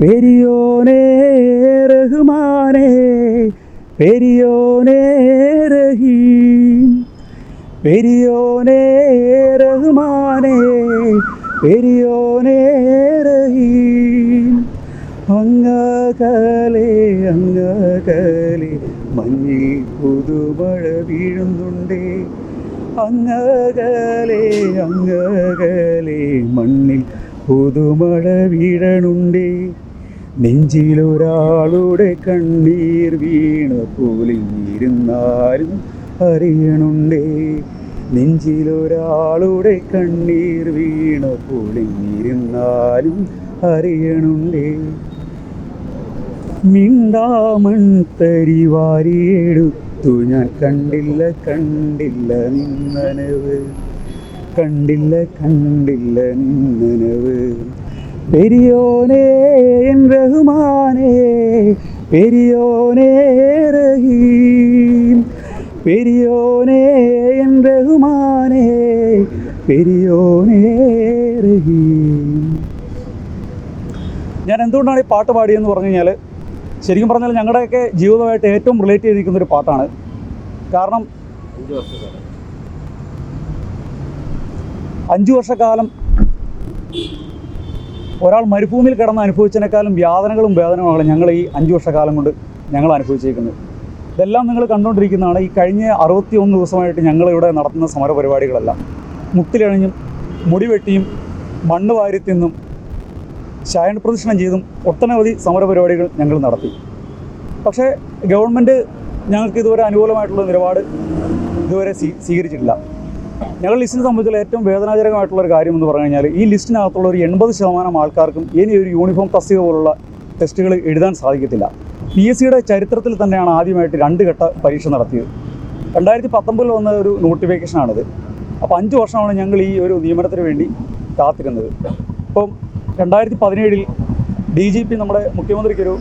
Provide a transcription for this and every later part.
പെരിയോനേ റഹ്മാനേ പെരിയോനേ റഹീം. പെരിയോനേ റഹ്മാനേ പെരിയോനേ റഹീം. അങ്ങകലെ അങ്ങകലെ മഞ്ഞിൽ പുതുമഴ വീഴുന്നുണ്ടേ. അങ്ങകലെ അങ്ങകലെ മണ്ണിൽ പുതുമഴ വീഴണുണ്ടേ. നെഞ്ചിലൊരാളുടെ കണ്ണീർ വീണ പോലിരുന്നാലും അറിയണുണ്ടേ. നെഞ്ചിലൊരാളുടെ കണ്ണീർ വീണ പോലിരുന്നാലും അറിയണുണ്ടേ. മിണ്ടാമൺ തരി വാരിയെടുത്തു ഞാൻ കണ്ടില്ല കണ്ടില്ല നിന്നനവ്. കണ്ടില്ല കണ്ടില്ല നിന്നനവ്. പെരിയോനേ എൻ ரகுமானே പെരിയോനേ ரஹீம். പെരിയോനേ എൻ ரகுமானே പെരിയോനേ ഞാൻ എന്തുകൊണ്ടാണ് ഈ പാട്ട് പാടിയെന്ന് പറഞ്ഞു കഴിഞ്ഞാൽ ശരിക്കും പറഞ്ഞാൽ ഞങ്ങളുടെയൊക്കെ ജീവിതമായിട്ട് ഏറ്റവും റിലേറ്റ് ചെയ്തിരിക്കുന്ന ഒരു പാട്ടാണ്. കാരണം അഞ്ചു വർഷക്കാലം ഒരാൾ മരുഭൂമിയിൽ കിടന്ന് അനുഭവിച്ചതിനേക്കാളും യാതനകളും വേദനകളുമാണ് ഞങ്ങൾ ഈ അഞ്ച് വർഷക്കാലം കൊണ്ട് ഞങ്ങൾ അനുഭവിച്ചിരിക്കുന്നത്. ഇതെല്ലാം നിങ്ങൾ കണ്ടുകൊണ്ടിരിക്കുന്നതാണ്. ഈ കഴിഞ്ഞ അറുപത്തി ഒന്ന് ദിവസമായിട്ട് ഞങ്ങളിവിടെ നടത്തുന്ന സമര പരിപാടികളെല്ലാം മുടി വെട്ടിയും മണ്ണ് വാരി തിന്നും ശയന പ്രദക്ഷിണം ചെയ്തും ഒട്ടനവധി സമരപരിപാടികൾ ഞങ്ങൾ നടത്തി. പക്ഷേ ഗവൺമെന്റ് ഞങ്ങൾക്ക് ഇതുവരെ അനുകൂലമായിട്ടുള്ള നിലപാട് ഇതുവരെ സ്വീ സ്വീകരിച്ചിട്ടില്ല. ഞങ്ങൾ ലിസ്റ്റിനെ സംബന്ധിച്ചുള്ള ഏറ്റവും വേദനാജനകമായിട്ടുള്ള ഒരു കാര്യം എന്ന് പറഞ്ഞു കഴിഞ്ഞാൽ ഈ ലിസ്റ്റിനകത്തുള്ള ഒരു എൺപത് ശതമാനം ആൾക്കാർക്കും ഇനി ഒരു യൂണിഫോം തസ്തിക പോലുള്ള ടെസ്റ്റുകൾ എഴുതാൻ സാധിക്കത്തില്ല. പി എസ് സിയുടെ ചരിത്രത്തിൽ തന്നെയാണ് ആദ്യമായിട്ട് രണ്ട് ഘട്ട പരീക്ഷ നടത്തിയത്. രണ്ടായിരത്തി പത്തൊമ്പതിൽ വന്ന ഒരു നോട്ടിഫിക്കേഷനാണിത് അപ്പോൾ അഞ്ച് വർഷമാണ് ഞങ്ങൾ ഈ ഒരു നിയമനത്തിന് വേണ്ടി കാത്തിരുന്നത്. ഇപ്പം രണ്ടായിരത്തി പതിനേഴിൽ ഡി ജി പി നമ്മുടെ മുഖ്യമന്ത്രിക്കൊരു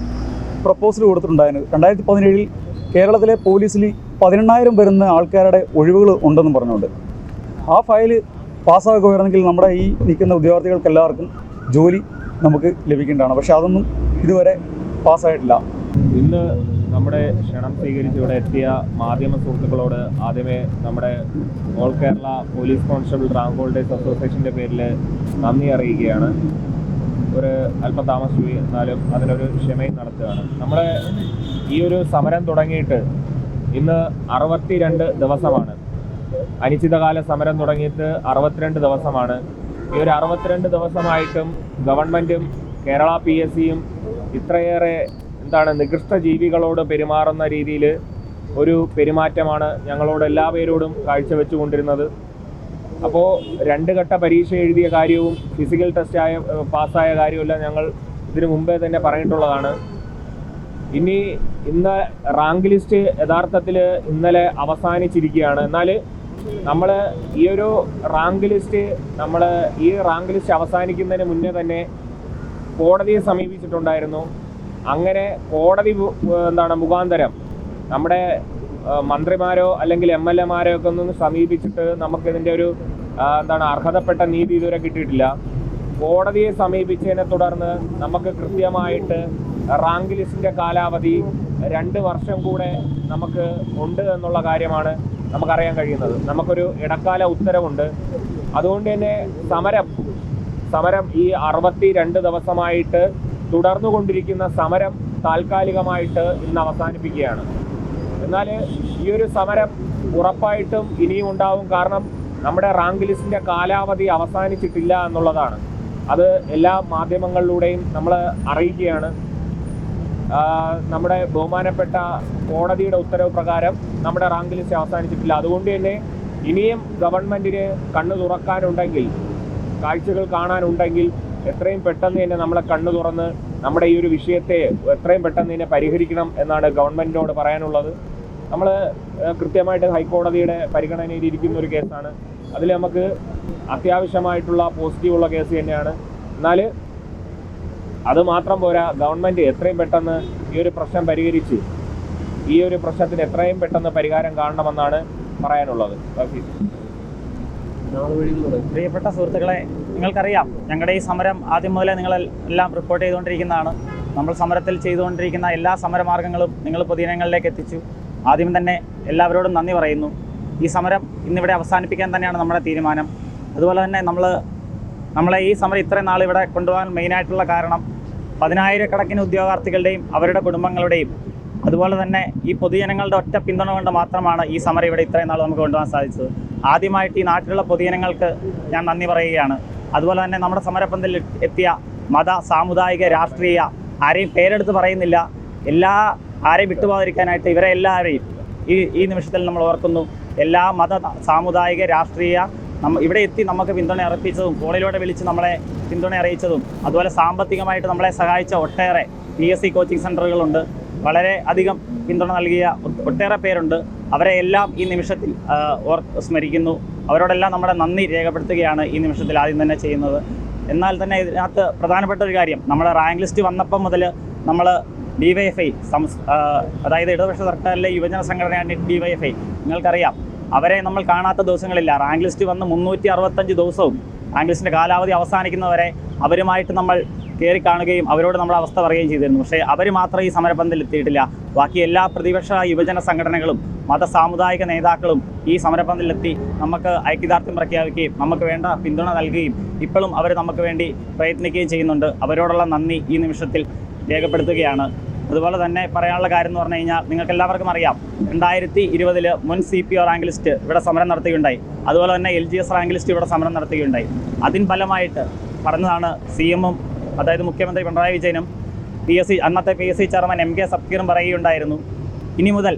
പ്രപ്പോസൽ കൊടുത്തിട്ടുണ്ടായിരുന്നു. രണ്ടായിരത്തി പതിനേഴിൽ കേരളത്തിലെ പോലീസിൽ പതിനെണ്ണായിരം വരുന്ന ആൾക്കാരുടെ ഒഴിവുകൾ ഉണ്ടെന്നും പറഞ്ഞുകൊണ്ട് ആ ഫയൽ പാസ്സാക്കുകയാണെങ്കിൽ നമ്മുടെ ഈ നിൽക്കുന്ന ഉദ്യോഗാർത്ഥികൾക്ക് എല്ലാവർക്കും ജോലി നമുക്ക് ലഭിക്കേണ്ടതാണ്. പക്ഷെ അതൊന്നും ഇതുവരെ പാസ്സായിട്ടില്ല. ഇന്ന് നമ്മുടെ ക്ഷണം സ്വീകരിച്ച് ഇവിടെ എത്തിയ മാധ്യമ സുഹൃത്തുക്കളോട് ആദ്യമേ നമ്മുടെ all Kerala police constable rank holders അസോസിയേഷന്റെ പേരിൽ നന്ദി അറിയിക്കുകയാണ്. ഒരു അല്പം താമസിച്ചു എന്നാലും അതിനൊരു ക്ഷമയും നടത്തുകയാണ്. നമ്മുടെ ഈ ഒരു സമരം തുടങ്ങിയിട്ട് ഇന്ന് അറുപത്തി രണ്ട് ദിവസമാണ്. അനിശ്ചിതകാല സമരം തുടങ്ങിയിട്ട് അറുപത്തിരണ്ട് ദിവസമാണ്. ഈ ഒരു അറുപത്തിരണ്ട് ദിവസമായിട്ടും ഗവൺമെന്റും കേരള പി എസ് സിയും ഇത്രയേറെ എന്താണ് നികൃഷ്ട ജീവികളോട് പെരുമാറുന്ന രീതിയിൽ ഒരു പെരുമാറ്റമാണ് ഞങ്ങളോട് എല്ലാ പേരോടും കാഴ്ചവെച്ചുകൊണ്ടിരുന്നത്. അപ്പോൾ രണ്ട് ഘട്ട പരീക്ഷ എഴുതിയ കാര്യവും ഫിസിക്കൽ ടെസ്റ്റ് ആയ പാസ്സായ കാര്യമെല്ലാം ഞങ്ങൾ ഇതിനു മുമ്പേ തന്നെ പറഞ്ഞിട്ടുള്ളതാണ്. ഇനി ഇന്ന് റാങ്ക് ലിസ്റ്റ് യഥാർത്ഥത്തിൽ ഇന്നലെ അവസാനിച്ചിരിക്കുകയാണ്. എന്നാൽ നമ്മൾ ഈ ഒരു റാങ്ക് ലിസ്റ്റ് നമ്മൾ ഈ റാങ്ക് ലിസ്റ്റ് അവസാനിക്കുന്നതിന് മുന്നേ തന്നെ കോടതിയെ സമീപിച്ചിട്ടുണ്ടായിരുന്നു. അങ്ങനെ കോടതി എന്താണ് മുഖാന്തരം നമ്മുടെ മന്ത്രിമാരോ അല്ലെങ്കിൽ എം എൽ എമാരോ ഒക്കെ ഒന്ന് സമീപിച്ചിട്ട് നമുക്കിതിന്റെ ഒരു എന്താണ് അർഹതപ്പെട്ട നീതി ഇതുവരെ കിട്ടിയിട്ടില്ല. കോടതിയെ സമീപിച്ചതിനെ തുടർന്ന് നമുക്ക് കൃത്യമായിട്ട് റാങ്ക് ലിസ്റ്റിന്റെ കാലാവധി രണ്ട് വർഷം കൂടെ നമുക്ക് ഉണ്ട് എന്നുള്ള കാര്യമാണ് നമുക്കറിയാൻ കഴിയുന്നത്. നമുക്കൊരു ഇടക്കാല ഉത്തരവുണ്ട്. അതുകൊണ്ട് തന്നെ സമരം സമരം ഈ അറുപത്തി രണ്ട് ദിവസമായിട്ട് തുടർന്നുകൊണ്ടിരിക്കുന്ന സമരം താൽക്കാലികമായിട്ട് ഇന്ന് അവസാനിപ്പിക്കുകയാണ്. എന്നാൽ ഈ ഒരു സമരം ഉറപ്പായിട്ടും ഇനിയും ഉണ്ടാവും. കാരണം നമ്മുടെ റാങ്ക് ലിസ്റ്റിന്റെ കാലാവധി അവസാനിച്ചിട്ടില്ല എന്നുള്ളതാണ്. അത് എല്ലാ മാധ്യമങ്ങളിലൂടെയും നമ്മൾ അറിയിക്കുകയാണ്. നമ്മുടെ ബഹുമാനപ്പെട്ട കോടതിയുടെ ഉത്തരവ് പ്രകാരം നമ്മുടെ റാങ്ക് ലിസ്റ്റ് അവസാനിച്ചിട്ടില്ല. അതുകൊണ്ട് തന്നെ ഇനിയും ഗവൺമെന്റിന് കണ്ണു തുറക്കാനുണ്ടെങ്കിൽ കാഴ്ചകൾ കാണാനുണ്ടെങ്കിൽ എത്രയും പെട്ടെന്ന് തന്നെ നമ്മളെ കണ്ണു തുറന്ന് നമ്മുടെ ഈ ഒരു വിഷയത്തെ എത്രയും പെട്ടെന്ന് തന്നെ പരിഹരിക്കണം എന്നാണ് ഗവൺമെന്റിനോട് പറയാനുള്ളത്. നമ്മൾ കൃത്യമായിട്ട് ഹൈക്കോടതിയുടെ പരിഗണനയിലിരിക്കുന്ന ഒരു കേസാണ്. അതിൽ നമുക്ക് അത്യാവശ്യമായിട്ടുള്ള പോസിറ്റീവുള്ള കേസ് തന്നെയാണ്. എന്നാൽ അത് മാത്രം പോരാ ഗവൺമെന്റ് എത്രയും പെട്ടെന്ന് ഈ ഒരു പ്രശ്നം പരിഹരിച്ച് ഈ ഒരു പ്രശ്നത്തിന് എത്രയും പെട്ടെന്ന് പരിഹാരം കാണണമെന്നാണ് പറയാനുള്ളത്. പ്രിയപ്പെട്ട സുഹൃത്തുക്കളെ നിങ്ങൾക്കറിയാം ഞങ്ങളുടെ ഈ സമരം ആദ്യം മുതലേ നിങ്ങൾ എല്ലാം റിപ്പോർട്ട് ചെയ്തുകൊണ്ടിരിക്കുന്നതാണ്. നമ്മൾ സമരത്തിൽ ചെയ്തുകൊണ്ടിരിക്കുന്ന എല്ലാ സമരമാർഗങ്ങളും നിങ്ങൾ പൊതുജനങ്ങളിലേക്ക് എത്തിച്ചു. ആദ്യം തന്നെ എല്ലാവരോടും നന്ദി പറയുന്നു. ഈ സമരം ഇന്നിവിടെ അവസാനിപ്പിക്കാൻ തന്നെയാണ് നമ്മുടെ തീരുമാനം. അതുപോലെ തന്നെ നമ്മൾ നമ്മളെ ഈ സമരം ഇത്രയും നാൾ ഇവിടെ കൊണ്ടുപോകാൻ മെയിനായിട്ടുള്ള കാരണം പതിനായിരക്കണക്കിന് ഉദ്യോഗാർത്ഥികളുടെയും അവരുടെ കുടുംബങ്ങളുടെയും അതുപോലെ തന്നെ ഈ പൊതുജനങ്ങളുടെ ഒറ്റ പിന്തുണ കൊണ്ട് മാത്രമാണ് ഈ സമരം ഇവിടെ ഇത്രയും നാൾ നമുക്ക് കൊണ്ടുപോകാൻ സാധിച്ചത്. ആദ്യമായിട്ട് ഈ നാട്ടിലുള്ള പൊതുജനങ്ങൾക്ക് ഞാൻ നന്ദി പറയുകയാണ്. അതുപോലെ തന്നെ നമ്മുടെ സമരപ്പന്തലിൽ എത്തിയ മത സാമുദായിക രാഷ്ട്രീയ ആരെയും പേരെടുത്ത് പറയുന്നില്ല. എല്ലാ ആരെയും വിട്ടുപോകാതിരിക്കാനായിട്ട് ഇവരെ എല്ലാവരെയും ഈ ഈ നിമിഷത്തിൽ നമ്മൾ ഓർക്കുന്നു. എല്ലാ മത സാമുദായിക രാഷ്ട്രീയ നമ്മ ഇവിടെ എത്തി നമുക്ക് പിന്തുണ അർപ്പിച്ചതും കോളിലൂടെ വിളിച്ച് നമ്മളെ പിന്തുണ അറിയിച്ചതും അതുപോലെ സാമ്പത്തികമായിട്ട് നമ്മളെ സഹായിച്ച ഒട്ടേറെ പി എസ് സി കോച്ചിങ് സെന്ററുകളുണ്ട് വളരെ അധികം പിന്തുണ നൽകിയ ഒട്ടേറെ പേരുണ്ട്. അവരെ എല്ലാം ഈ നിമിഷത്തിൽ ഓർ സ്മരിക്കുന്നു. അവരോടെല്ലാം നമ്മുടെ നന്ദി രേഖപ്പെടുത്തുകയാണ് ഈ നിമിഷത്തിൽ ആദ്യം തന്നെ ചെയ്യുന്നത്. എന്നാൽ തന്നെ ഇതിനകത്ത് പ്രധാനപ്പെട്ട ഒരു കാര്യം നമ്മുടെ റാങ്ക് ലിസ്റ്റ് വന്നപ്പം മുതൽ നമ്മൾ ഡി വൈ എഫ് ഐ സംസ് അതായത് ഇടതുപക്ഷ സർക്കാരിലെ യുവജന സംഘടനയാണ് ഡി വൈ എഫ് ഐ നിങ്ങൾക്കറിയാം അവരെ നമ്മൾ കാണാത്ത ദിവസങ്ങളില്ല. റാങ്ക് ലിസ്റ്റ് വന്ന് മുന്നൂറ്റി അറുപത്തഞ്ച് ദിവസവും റാങ്ക് ലിസ്റ്റിന്റെ കാലാവധി അവസാനിക്കുന്നവരെ അവരുമായിട്ട് നമ്മൾ കയറി കാണുകയും അവരോട് നമ്മൾ അവസ്ഥ പറയുകയും ചെയ്തിരുന്നു. പക്ഷേ അവർ മാത്രം ഈ സമരപന്തലിൽ എത്തിയിട്ടില്ല. ബാക്കി എല്ലാ പ്രതിപക്ഷ യുവജന സംഘടനകളും മത സാമുദായിക നേതാക്കളും ഈ സമരപന്തലിലെത്തി നമുക്ക് ഐക്യദാർഢ്യം പ്രഖ്യാപിക്കുകയും നമുക്ക് വേണ്ട പിന്തുണ നൽകുകയും ഇപ്പോഴും അവർ നമുക്ക് വേണ്ടി പ്രയത്നിക്കുകയും ചെയ്യുന്നുണ്ട്. അവരോടുള്ള നന്ദി ഈ നിമിഷത്തിൽ രേഖപ്പെടുത്തുകയാണ്. അതുപോലെ തന്നെ പറയാനുള്ള കാര്യം എന്ന് പറഞ്ഞു കഴിഞ്ഞാൽ നിങ്ങൾക്ക് എല്ലാവർക്കും അറിയാം രണ്ടായിരത്തി ഇരുപതിൽ മുൻ C P O rank list ഇവിടെ സമരം നടത്തുകയുണ്ടായി. അതുപോലെ തന്നെ L G S rank list ഇവിടെ സമരം നടത്തുകയുണ്ടായി. അതിന് ഫലമായിട്ട് പറഞ്ഞതാണ് സി എമ്മും അതായത് മുഖ്യമന്ത്രി പിണറായി വിജയനും പി എസ് സി അന്നത്തെ P S C chairman M K സബ്കീറും പറയുകയുണ്ടായിരുന്നു. ഇനി മുതൽ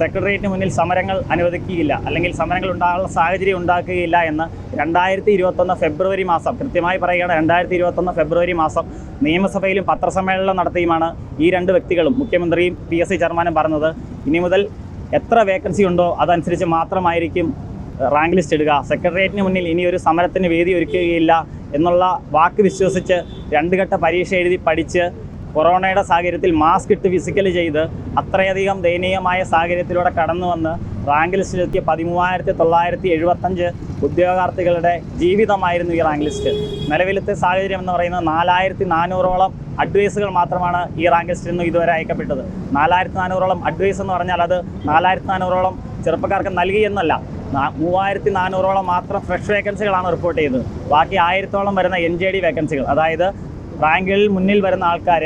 സെക്രട്ടേറിയറ്റിന് മുന്നിൽ സമരങ്ങൾ അനുവദിക്കുകയില്ല. അല്ലെങ്കിൽ സമരങ്ങൾ ഉണ്ടാകാനുള്ള സാഹചര്യം ഉണ്ടാക്കുകയില്ല എന്ന് രണ്ടായിരത്തി ഇരുപത്തൊന്ന് ഫെബ്രുവരി മാസം കൃത്യമായി പറയുകയാണ് രണ്ടായിരത്തി ഇരുപത്തൊന്ന് ഫെബ്രുവരി മാസം നിയമസഭയിലും പത്രസമ്മേളനം നടത്തിയുമാണ് ഈ രണ്ട് വ്യക്തികളും. മുഖ്യമന്ത്രിയും പി എസ് സി ചെയർമാനും പറഞ്ഞത് ഇനി മുതൽ എത്ര വേക്കൻസി ഉണ്ടോ അതനുസരിച്ച് മാത്രമായിരിക്കും റാങ്ക് ലിസ്റ്റ് ഇടുക. സെക്രട്ടേറിയറ്റിന് മുന്നിൽ ഇനി ഒരു സമരത്തിന് വേദി ഒരുക്കുകയില്ല എന്നുള്ള വാക്ക് വിശ്വസിച്ച് രണ്ട് ഘട്ട പരീക്ഷ എഴുതി പഠിച്ച് കൊറോണയുടെ സാഹചര്യത്തിൽ മാസ്ക് ഇട്ട് ഫിസിക്കലി ചെയ്ത് അത്രയധികം ദയനീയമായ സാഹചര്യത്തിലൂടെ കടന്നു വന്ന് റാങ്ക് ലിസ്റ്റിലെത്തിയ പതിമൂവായിരത്തി തൊള്ളായിരത്തി എഴുപത്തഞ്ച് ഉദ്യോഗാർത്ഥികളുടെ ജീവിതമായിരുന്നു ഈ റാങ്ക് ലിസ്റ്റ് നിലവിലത്തെ സാഹചര്യം എന്ന് പറയുന്നത് നാലായിരത്തി നാനൂറോളം അഡ്വൈസുകൾ മാത്രമാണ് ഈ റാങ്ക് ലിസ്റ്റിൽ നിന്ന് ഇതുവരെ അയക്കപ്പെട്ടത്. നാലായിരത്തി നാനൂറോളം അഡ്വൈസ് എന്ന് പറഞ്ഞാൽ അത് നാലായിരത്തി നാനൂറോളം ചെറുപ്പക്കാർക്ക് നൽകി എന്നല്ല. നാ- മൂവായിരത്തി നാനൂറോളം മാത്രം ഫ്രഷ് വേക്കൻസികളാണ് റിപ്പോർട്ട് ചെയ്തത്. ബാക്കി ആയിരത്തോളം വരുന്ന എൻ ജെ ഡി വേക്കൻസികൾ അതായത് റാങ്കുകളിൽ മുന്നിൽ വരുന്ന ആൾക്കാർ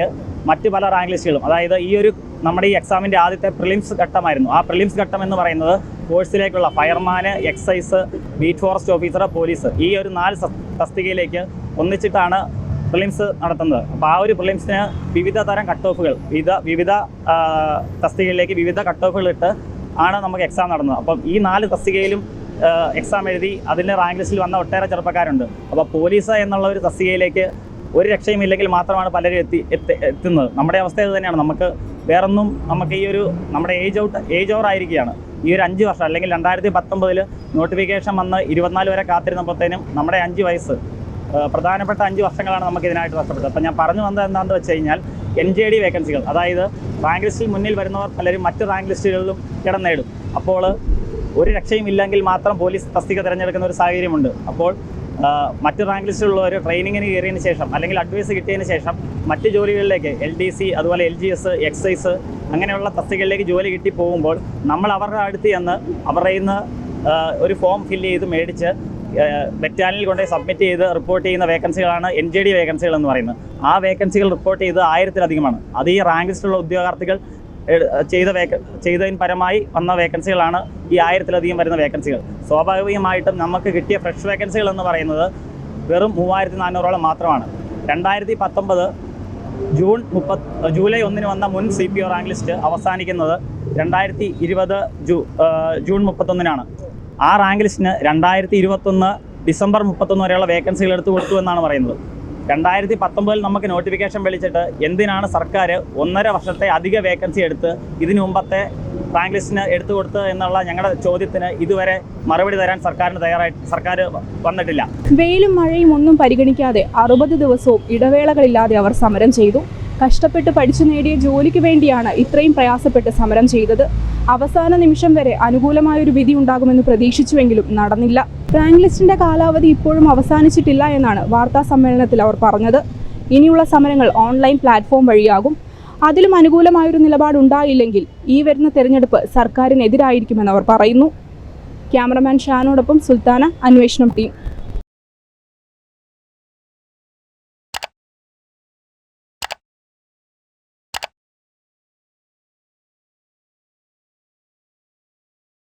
മറ്റ് പല റാങ്ക് ലിസ്റ്റുകളും അതായത് ഈ ഒരു നമ്മുടെ ഈ എക്സാമിന്റെ ആദ്യത്തെ പ്രിലിംസ് ഘട്ടമായിരുന്നു. ആ പ്രിലിംസ് ഘട്ടം എന്ന് പറയുന്നത് കോഴ്സിലേക്കുള്ള fireman excise beat forest officer police ഈ ഒരു നാല് തസ്തികയിലേക്ക് ഒന്നിച്ചിട്ടാണ് പ്രിലിംസ് നടത്തുന്നത്. അപ്പോൾ ആ ഒരു പ്രിലിംസിന് വിവിധ തരം കട്ട് ഓഫുകൾ വിവിധ വിവിധ തസ്തികയിലേക്ക് വിവിധ കട്ട് ഓഫുകൾ ഇട്ട് ആണ് നമുക്ക് എക്സാം നടന്നത്. അപ്പം ഈ നാല് തസ്തികയിലും എക്സാം എഴുതി അതിന്റെ റാങ്ക് ലിസ്റ്റിൽ വന്ന ഒട്ടേറെ ചെറുപ്പക്കാരുണ്ട്. അപ്പോൾ പോലീസ് എന്നുള്ള ഒരു തസ്തികയിലേക്ക് ഒരു രക്ഷയും ഇല്ലെങ്കിൽ മാത്രമാണ് പലരും എത്തി എത്തി എത്തുന്നത്. നമ്മുടെ അവസ്ഥ ഇത് തന്നെയാണ്. നമുക്ക് വേറൊന്നും നമുക്ക് ഈ ഒരു നമ്മുടെ ഏജ് ഔട്ട് ഏജ് ഓവർ ആയിരിക്കുകയാണ്. ഈ ഒരു അഞ്ച് വർഷം അല്ലെങ്കിൽ രണ്ടായിരത്തി പത്തൊമ്പതിൽ നോട്ടിഫിക്കേഷൻ വന്ന് ഇരുപത്തിനാല് വരെ കാത്തിരുന്നപ്പോഴത്തേനും നമ്മുടെ അഞ്ച് വയസ്സ് പ്രധാനപ്പെട്ട അഞ്ച് വർഷങ്ങളാണ് നമുക്ക് ഇതിനായിട്ട് നഷ്ടപ്പെട്ടത്. അപ്പോൾ ഞാൻ പറഞ്ഞു വന്നത് എന്താണെന്ന് വെച്ച് കഴിഞ്ഞാൽ എൻ ജെ ഡി വേക്കൻസികൾ അതായത് റാങ്ക് ലിസ്റ്റിൽ മുന്നിൽ വരുന്നവർ പലരും മറ്റ് റാങ്ക് ലിസ്റ്റുകളിലും ഇടം നേടും. അപ്പോൾ ഒരു രക്ഷയും ഇല്ലെങ്കിൽ മാത്രം പോലീസ് തസ്തിക തിരഞ്ഞെടുക്കുന്ന ഒരു സാഹചര്യമുണ്ട്. അപ്പോൾ മറ്റ് റാങ്ക് ലിസ്റ്റിലുള്ളവർ ട്രെയിനിങ്ങിന് കയറിയതിന് ശേഷം അല്ലെങ്കിൽ അഡ്വൈസ് കിട്ടിയതിന് ശേഷം മറ്റ് ജോലികളിലേക്ക് എൽ ഡി സി അതുപോലെ എൽ ജി എസ് എക്സൈസ് അങ്ങനെയുള്ള തസ്തികകളിലേക്ക് ജോലി കിട്ടി പോകുമ്പോൾ നമ്മൾ അവരുടെ അടുത്ത് ചെന്ന് അവരുടെ ഇന്ന് ഒരു ഫോം ഫില്ല് ചെയ്ത് മേടിച്ച് ബറ്റാലിയനിൽ കൊണ്ടുപോയി സബ്മിറ്റ് ചെയ്ത് റിപ്പോർട്ട് ചെയ്യുന്ന വേക്കൻസികളാണ് എൻ ജെ ഡി വേക്കൻസികൾ എന്ന് പറയുന്നത്. ആ വേക്കൻസികൾ റിപ്പോർട്ട് ചെയ്ത് ആയിരത്തിലധികമാണ്. അത് ഈ റാങ്ക് ലിസ്റ്റിലുള്ള ഉദ്യോഗാർത്ഥികൾ ചെയ്ത വേക്ക ചെയ്തതിന് പരമായി വന്ന വേക്കൻസികളാണ് ഈ ആയിരത്തിലധികം വരുന്ന വേക്കൻസികൾ സ്വാഭാവികമായിട്ടും നമുക്ക് കിട്ടിയ ഫ്രഷ് വേക്കൻസികൾ എന്ന് പറയുന്നത് വെറും മൂവായിരത്തി നാനൂറോളം മാത്രമാണ്. രണ്ടായിരത്തി പത്തൊമ്പത് ജൂൺ മുപ്പത് ജൂലൈ ഒന്നിന് വന്ന മുൻ C P O rank list അവസാനിക്കുന്നത് രണ്ടായിരത്തി ഇരുപത് ജൂ ജൂൺ മുപ്പത്തൊന്നിനാണ്. ആ റാങ്ക് ലിസ്റ്റിന് രണ്ടായിരത്തി ഇരുപത്തൊന്ന് ഡിസംബർ മുപ്പത്തൊന്ന് വരെയുള്ള വേക്കൻസികൾ എടുത്തു കൊടുത്തു എന്നാണ് പറയുന്നത്. രണ്ടായിരത്തി പത്തൊമ്പതിൽ നമുക്ക് നോട്ടിഫിക്കേഷൻ വിളിച്ചിട്ട് എന്തിനാണ് സർക്കാർ ഒന്നര വർഷത്തെ അധിക വേക്കൻസി എടുത്ത് ഇതിനു മുമ്പത്തെ റാങ്ക് ലിസ്റ്റിന് എടുത്തു കൊടുത്ത് എന്നുള്ള ഞങ്ങളുടെ ചോദ്യത്തിന് ഇതുവരെ മറുപടി തരാൻ സർക്കാരിന് തയ്യാറായി സർക്കാർ വന്നിട്ടില്ല. വെയിലും മഴയും ഒന്നും പരിഗണിക്കാതെ അറുപത് ദിവസവും ഇടവേളകളില്ലാതെ അവർ സമരം ചെയ്തു. കഷ്ടപ്പെട്ട് പഠിച്ചു നേടിയ ജോലിക്ക് വേണ്ടിയാണ് ഇത്രയും പ്രയാസപ്പെട്ട് സമരം ചെയ്തത്. അവസാന നിമിഷം വരെ അനുകൂലമായ ഒരു വിധി ഉണ്ടാകുമെന്ന് പ്രതീക്ഷിച്ചുവെങ്കിലും നടന്നില്ല. റാങ്ക് ലിസ്റ്റിന്റെ കാലാവധി ഇപ്പോഴും അവസാനിച്ചിട്ടില്ല എന്നാണ് വാർത്താ സമ്മേളനത്തിൽ അവർ പറഞ്ഞത്. ഇനിയുള്ള സമരങ്ങൾ ഓൺലൈൻ പ്ലാറ്റ്ഫോം വഴിയാകും. അതിലും അനുകൂലമായൊരു നിലപാടുണ്ടായില്ലെങ്കിൽ ഈ വരുന്ന തെരഞ്ഞെടുപ്പ് സർക്കാരിനെതിരായിരിക്കുമെന്ന് അവർ പറയുന്നു. ക്യാമറമാൻ ഷാനോടൊപ്പം സുൽത്താന അന്വേഷണം ടീം.